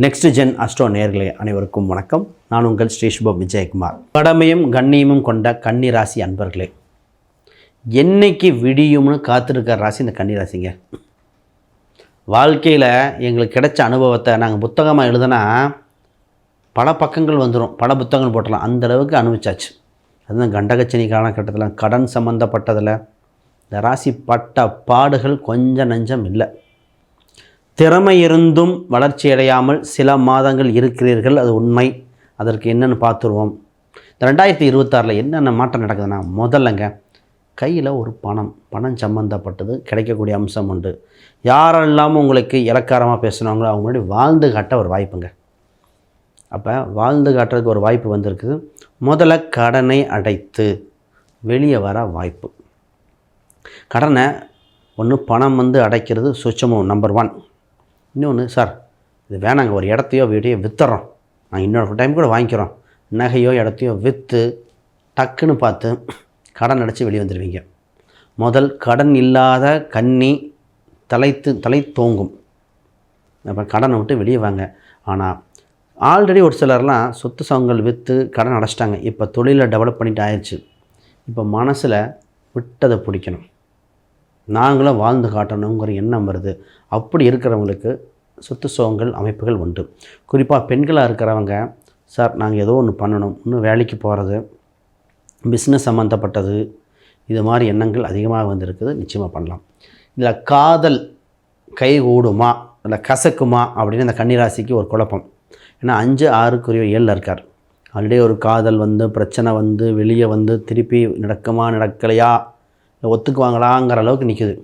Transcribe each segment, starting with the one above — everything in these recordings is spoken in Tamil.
நெக்ஸ்ட் ஜென் அஸ்ட்ரோ நேர்களே அனைவருக்கும் வணக்கம். நான் உங்கள் ஸ்ரீ சுபம் விஜயகுமார். கடமையும் கண்ணியமும் கொண்ட கன்னி ராசி அன்பர்களே என்னைக்கு விடியும்னு காத்திருக்கிற ராசி இந்த கன்னி ராசிங்க வாழ்க்கையில் எங்களுக்கு கிடைச்ச அனுபவத்தை நாங்கள் புத்தகமாக எழுதுனா பல பக்கங்கள் வந்துடும் பல புத்தகங்கள் போட்டலாம். அந்தளவுக்கு அனுபவிச்சாச்சு. அதுதான் கண்டகச்சனி காலகட்டத்தில் கடன் சம்மந்தப்பட்டதில் இந்த ராசி பட்ட பாடுகள் கொஞ்சம் நஞ்சம் இல்லை. திறமை இருந்தும் வளர்ச்சி அடையாமல் சில மாதங்கள் இருக்கிறீர்கள் அது உண்மை. அதற்கு என்னென்னு பார்த்துருவோம். இந்த ரெண்டாயிரத்தி இருபத்தாறில் என்னென்ன மாற்றம் நடக்குதுன்னா முதல்லங்க கையில் ஒரு பணம் பணம் சம்மந்தப்பட்டது கிடைக்கக்கூடிய அம்சம் உண்டு. யாரெல்லாம் உங்களுக்கு இலக்காரமாக பேசுனாங்களோ அவங்க முன்னாடி வாழ்ந்து காட்ட ஒரு வாய்ப்புங்க. அப்போ வாழ்ந்து காட்டுறதுக்கு ஒரு வாய்ப்பு வந்திருக்குது. முதல்ல கடனை அடைத்து வெளியே வர வாய்ப்பு. கடனை ஒன்று பணம் வந்து அடைக்கிறது சுச்சமும் நம்பர் ஒன் இன்னொன்று சார் இது வேணாங்க. ஒரு இடத்தையோ வீட்டையோ விற்றுறோம் நான் இன்னொரு டைம் கூட வாங்கிக்கிறோம். நகையோ இடத்தையோ விற்று டக்குன்னு பார்த்து கடன் அடைச்சி வெளியே வந்துடுவீங்க முதல் கடன் இல்லாத கன்னி தலைத்து தலை தோங்கும். அப்புறம் கடனை விட்டு வெளியே வாங்க. ஆனால் ஆல்ரெடி ஒரு சிலர்லாம் சொத்து சவங்கள் விற்று கடன் அடைச்சிட்டாங்க. இப்போ தொழிலை டெவலப் பண்ணிட்டு ஆயிடுச்சு இப்போ மனசில் விட்டதை பிடிக்கணும். நாங்களும் வாழ்ந்து காட்டணுங்கிற எண்ணம் வருது. அப்படி இருக்கிறவங்களுக்கு சொத்து சோகங்கள் அமைப்புகள் உண்டு. குறிப்பாக பெண்களாக இருக்கிறவங்க சார் நாங்கள் ஏதோ ஒன்று பண்ணணும். இன்னும் வேலைக்கு போகிறது பிஸ்னஸ் சம்மந்தப்பட்டது இது மாதிரி எண்ணங்கள் அதிகமாக வந்திருக்குது. நிச்சயமாக பண்ணலாம். இதில் காதல் கைகூடுமா இல்லை கசக்குமா? அப்படின்னு அந்த கன்னிராசிக்கு ஒரு குழப்பம். ஏன்னா அஞ்சு ஆறுக்குரிய ஏழில் இருக்கார். ஆல்ரெடி ஒரு காதல் வந்து பிரச்சனை வந்து வெளியே வந்து திருப்பி நடக்குமா நடக்கலையா? ஒத்துக்குவாங்களாங்கிற அளவுக்கு நிற்குது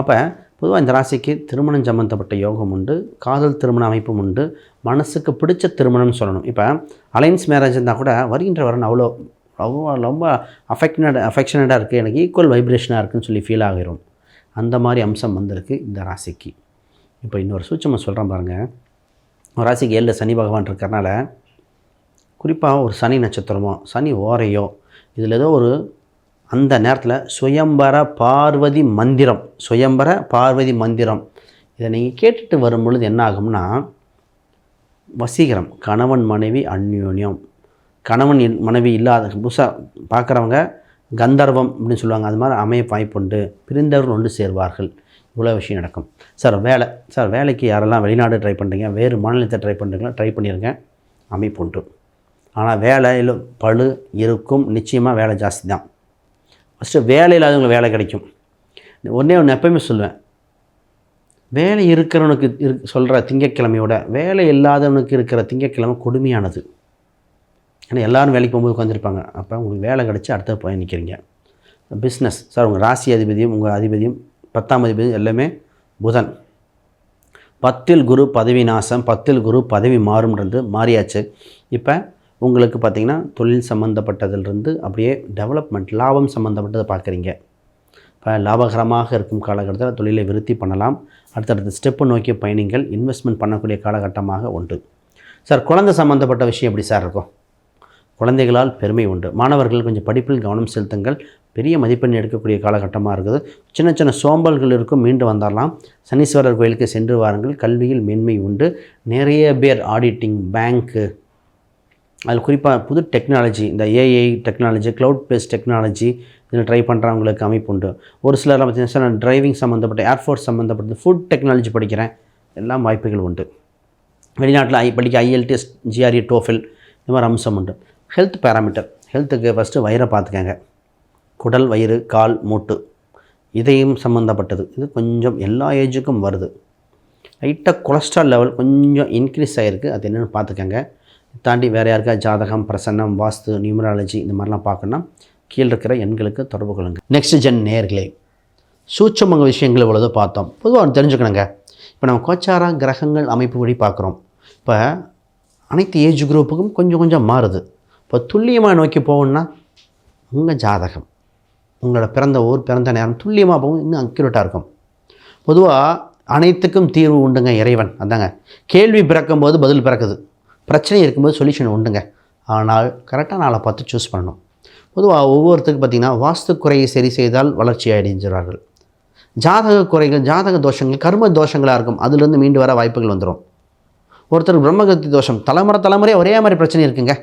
அப்போ பொதுவாக இந்த ராசிக்கு திருமணம் சம்மந்தப்பட்ட யோகம் உண்டு காதல் திருமண அமைப்பும் உண்டு மனசுக்கு பிடிச்ச திருமணம்னு சொல்லணும். இப்போ அலைன்ஸ் மேரேஜ் இருந்தால் கூட வருகின்ற வரன் அவ்வளோ ரொம்ப ரொம்ப அஃபெக்ஷனட் அஃபெக்ஷனடாக இருக்குது எனக்கு ஈக்குவல் வைப்ரேஷனாக இருக்குதுன்னு சொல்லி ஃபீல் ஆகிரும் அந்த மாதிரி அம்சம் வந்திருக்கு இந்த ராசிக்கு. இப்போ இன்னொரு சூட்சமாக சொல்கிறேன் பாருங்கள் ஒரு ராசிக்கு ஏழில் சனி பகவான் இருக்கிறனால குறிப்பாக ஒரு சனி நட்சத்திரமோ சனி ஓரையோ இதில் ஏதோ ஒரு அந்த நேரத்தில் சுயம்பர பார்வதி மந்திரம் சுயம்பர பார்வதி மந்திரம். இதை நீங்கள் கேட்டுட்டு வரும் பொழுது என்ன ஆகும்னா வசீகரம் கணவன் மனைவி அந்யோன்யம். கணவன் மனைவி இல்லாத புதுசாக பார்க்குறவங்க கந்தர்வம் அப்படின்னு சொல்லுவாங்க. அது மாதிரி அமைய வாய்ப்புண்டு பிரிந்தவர்கள் ஒன்று சேர்வார்கள். இவ்வளோ விஷயம் நடக்கும். சார் வேலை. சார் வேலைக்கு யாரெல்லாம் வெளிநாடு ட்ரை பண்ணுறீங்க வேறு மாநிலத்தை ட்ரை பண்ணுறீங்களா ட்ரை பண்ணிடுங்க அமைப்பு உண்டு. ஆனால் வேலையில் பழு இருக்கும் நிச்சயமாக வேலை ஜாஸ்தி தான். ஃபஸ்ட்டு வேலை இல்லாதவங்களுக்கு வேலை கிடைக்கும். ஒன்றே ஒன்று எப்பயுமே சொல்லுவேன். வேலை இருக்கிறவனுக்கு இரு சொல்கிற திங்கக்கிழமையோட வேலை இல்லாதவனுக்கு இருக்கிற திங்கக்கிழமை கொடுமையானது. ஏன்னா எல்லோரும் வேலைக்கு போகும்போது உட்காந்துருப்பாங்க அப்போ உங்களுக்கு வேலை கிடச்சி அடுத்த போய் நிற்கிறீங்க பிஸ்னஸ் சார் உங்கள் ராசி அதிபதியும் உங்கள் அதிபதியும் பத்தாம் அதிபதியும் எல்லாமே புதன். பத்தில் குரு பதவி நாசம் பத்தில் குரு பதவி மாறும்ன்றது மாறியாச்சு. இப்போ உங்களுக்கு பார்த்திங்கன்னா தொழில் சம்மந்தப்பட்டதிலிருந்து அப்படியே டெவலப்மெண்ட் லாபம் சம்மந்தப்பட்டதை பார்க்குறீங்க. இப்போ லாபகரமாக இருக்கும் காலகட்டத்தில் தொழிலை விருத்தி பண்ணலாம். அடுத்தடுத்த ஸ்டெப்பு நோக்கிய பயணிகள் இன்வெஸ்ட்மெண்ட் பண்ணக்கூடிய காலகட்டமாக உண்டு. சார் குழந்தை சம்மந்தப்பட்ட விஷயம் எப்படி சார் இருக்கும்? குழந்தைகளால் பெருமை உண்டு. மாணவர்கள் கொஞ்சம் படிப்பில் கவனம் செலுத்துங்கள். பெரிய மதிப்பெண் எடுக்கக்கூடிய காலகட்டமாக இருக்குது. சின்ன சின்ன சோம்பல்கள் இருக்கும் மீண்டு வந்தாலாம் சனீஸ்வரர் கோயிலுக்கு சென்று வாருங்கள். கல்வியில் மேன்மை உண்டு. நிறைய பேர் ஆடிட்டிங் பேங்க்கு அதில் குறிப்பாக புது டெக்னாலஜி இந்த AI technology cloud based technology இதில் ட்ரை பண்ணுறவங்களுக்கு அமைப்பு உண்டு. ஒரு சிலர் பார்த்தீங்கன்னா சார் நான் டிரைவிங் சம்மந்தப்பட்ட ஏர்ஃபோர்ஸ் சம்மந்தப்பட்ட ஃபுட் டெக்னாலஜி படிக்கிறேன். எல்லாம் வாய்ப்புகள் உண்டு. வெளிநாட்டில் ஐ படிக்க ஐஎல்டிஎஸ் ஜிஆர்இ டோஃபில் இந்த மாதிரி அம்சம் உண்டு. ஹெல்த் பேராமீட்டர் ஹெல்த்துக்கு ஃபஸ்ட்டு வயிறை பார்த்துக்கங்க. குடல் வயிறு கால் மூட்டு இதயம் சம்மந்தப்பட்டது இது கொஞ்சம் எல்லா ஏஜுக்கும் வருது. லைட்டாக கொலஸ்ட்ரால் லெவல் கொஞ்சம் இன்க்ரீஸ் ஆகிருக்கு அது என்னென்னு பார்த்துக்கங்க. தாண்டி வேறு யாருக்கா ஜாதகம் பிரசன்னம் வாஸ்து நியூமராலஜி இந்த மாதிரிலாம் பார்க்கணுன்னா கீழே இருக்கிற எண்களுக்கு தொடர்பு கொள்ளுங்கள் நெக்ஸ்ட் ஜென் நேர்களே சூட்சமங்க விஷயங்கள் இவ்வளவு பார்த்தோம். பொதுவாக தெரிஞ்சுக்கணுங்க. இப்போ நம்ம கோச்சாரா கிரகங்கள் அமைப்பு படி பார்க்குறோம். இப்போ அனைத்து ஏஜ் குரூப்புக்கும் கொஞ்சம் கொஞ்சம் மாறுது. இப்போ துல்லியமாக நோக்கி போகணுன்னா உங்கள் ஜாதகம் உங்களோட பிறந்த ஊர் பிறந்த நேரம் துல்லியமாக போகும் இன்னும் அக்யூரேட்டாக இருக்கும். பொதுவாக அனைத்துக்கும் தீர்வு உண்டுங்க இறைவன். அதாங்க கேள்வி பிறக்கும் போது பதில் பிறக்குது. பிரச்சனை இருக்கும்போது சொல்யூஷன் உண்டுங்க. ஆனால் கரெக்டாக நாளை பார்த்து சூஸ் பண்ணணும். பொதுவாக ஒவ்வொருத்தருக்கு பார்த்திங்கன்னா வாஸ்து குறையை சரி செய்தால் வளர்ச்சி அடைஞ்சிறார்கள் ஜாதக குறைகள் ஜாதக தோஷங்கள் கர்ம தோஷங்களாக இருக்கும். அதுலேருந்து மீண்டு வர வாய்ப்புகள் வந்துடும் ஒருத்தர் பிரம்மகத்தி தோஷம் தலைமுறை தலைமுறை ஒரே மாதிரி பிரச்சனை இருக்குங்க.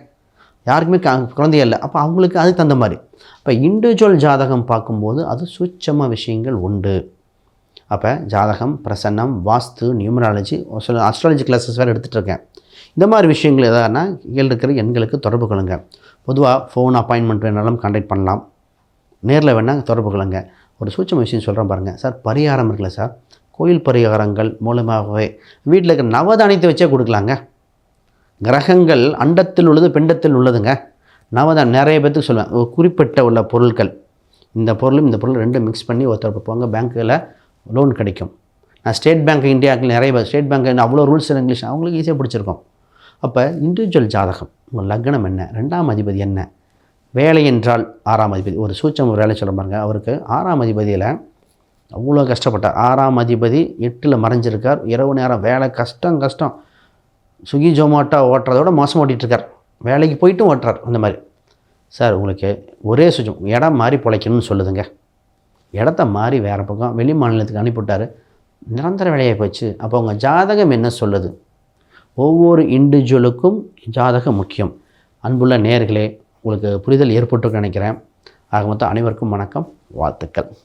யாருக்குமே க குழந்தையே இல்லை. அப்போ அவங்களுக்கு அதுக்கு தகுந்த மாதிரி. இப்போ இண்டிவிஜுவல் ஜாதகம் பார்க்கும்போது அது சூட்சம விஷயங்கள் உண்டு. அப்போ ஜாதகம் பிரசன்னம் வாஸ்து நியூமராலஜி சில அஸ்ட்ராலஜி கிளாஸஸ் வேறு எடுத்துகிட்டு இருக்கேன். இந்த மாதிரி விஷயங்கள் எதானா கீழே இருக்கிற எண்களுக்கு தொடர்பு கொள்ளுங்க. பொதுவாக ஃபோன் அப்பாயின்மெண்ட் வேணாலும் கான்டாக்ட் பண்ணலாம். நேரில் வேணால் தொடர்பு கொள்ளுங்க. ஒரு சூட்சம விஷயம் சொல்கிறேன் பாருங்கள் சார் பரிகாரம் இருக்குல்ல சார்? கோயில் பரிகாரங்கள் மூலமாகவே வீட்டில் இருக்கிற நவதானியத்தை வச்சே கொடுக்கலாங்க. கிரகங்கள் அண்டத்தில் உள்ளது பிண்டத்தில் உள்ளதுங்க. நவதான் நிறைய பேர்த்துக்கு சொல்லுவேன். ஒரு குறிப்பிட்ட உள்ள பொருட்கள் இந்த பொருளும் இந்த பொருள் ரெண்டும் மிக்ஸ் பண்ணி ஒருத்தர் போங்க பேங்க்கில் லோன் கிடைக்கும். நான் ஸ்டேட் பேங்க் இந்தியாவுக்கு நிறைய பேர் ஸ்டேட் பேங்க் அவ்வளோ ரூல்ஸ் இங்கிலீஷ் அவங்களுக்கு ஈஸியாக பிடிச்சிருக்கும். அப்போ இண்டிவிஜுவல் ஜாதகம் உங்கள் லக்னம் என்ன? ரெண்டாம் அதிபதி என்ன? வேலை என்றால் ஆறாம் அதிபதி. ஒரு சூட்சம் வேலை சொல்ல பாருங்க. அவருக்கு ஆறாம் அதிபதியில் அவ்வளோ கஷ்டப்பட்டார். ஆறாம் அதிபதி எட்டில் மறைஞ்சிருக்கார். இரவு நேரம் வேலை கஷ்டம் கஷ்டம். சுகி ஜொமேட்டோ ஓட்டுறதோட மோசம் ஓட்டிகிட்ருக்கார் வேலைக்கு போயிட்டும் ஓட்டுறார் அந்த மாதிரி. சார் உங்களுக்கு ஒரே சுஜம். இடம் மாறி பிழைக்கணும்னு சொல்லுதுங்க. இடத்த மாறி வேறு பக்கம் வெளி மாநிலத்துக்கு அனுப்பிவிட்டார். நிரந்தர வேலையை போச்சு. அப்போ உங்கள் ஜாதகம் என்ன சொல்லுது? ஒவ்வொரு இண்டிவிஜுவலுக்கும் ஜாதகம் முக்கியம். அன்புள்ள நேர்களே உங்களுக்கு புரிதல் ஏற்பட்டுன்னு நினைக்கிறேன். ஆக மொத்தம் அனைவருக்கும் வணக்கம் வாழ்த்துக்கள்.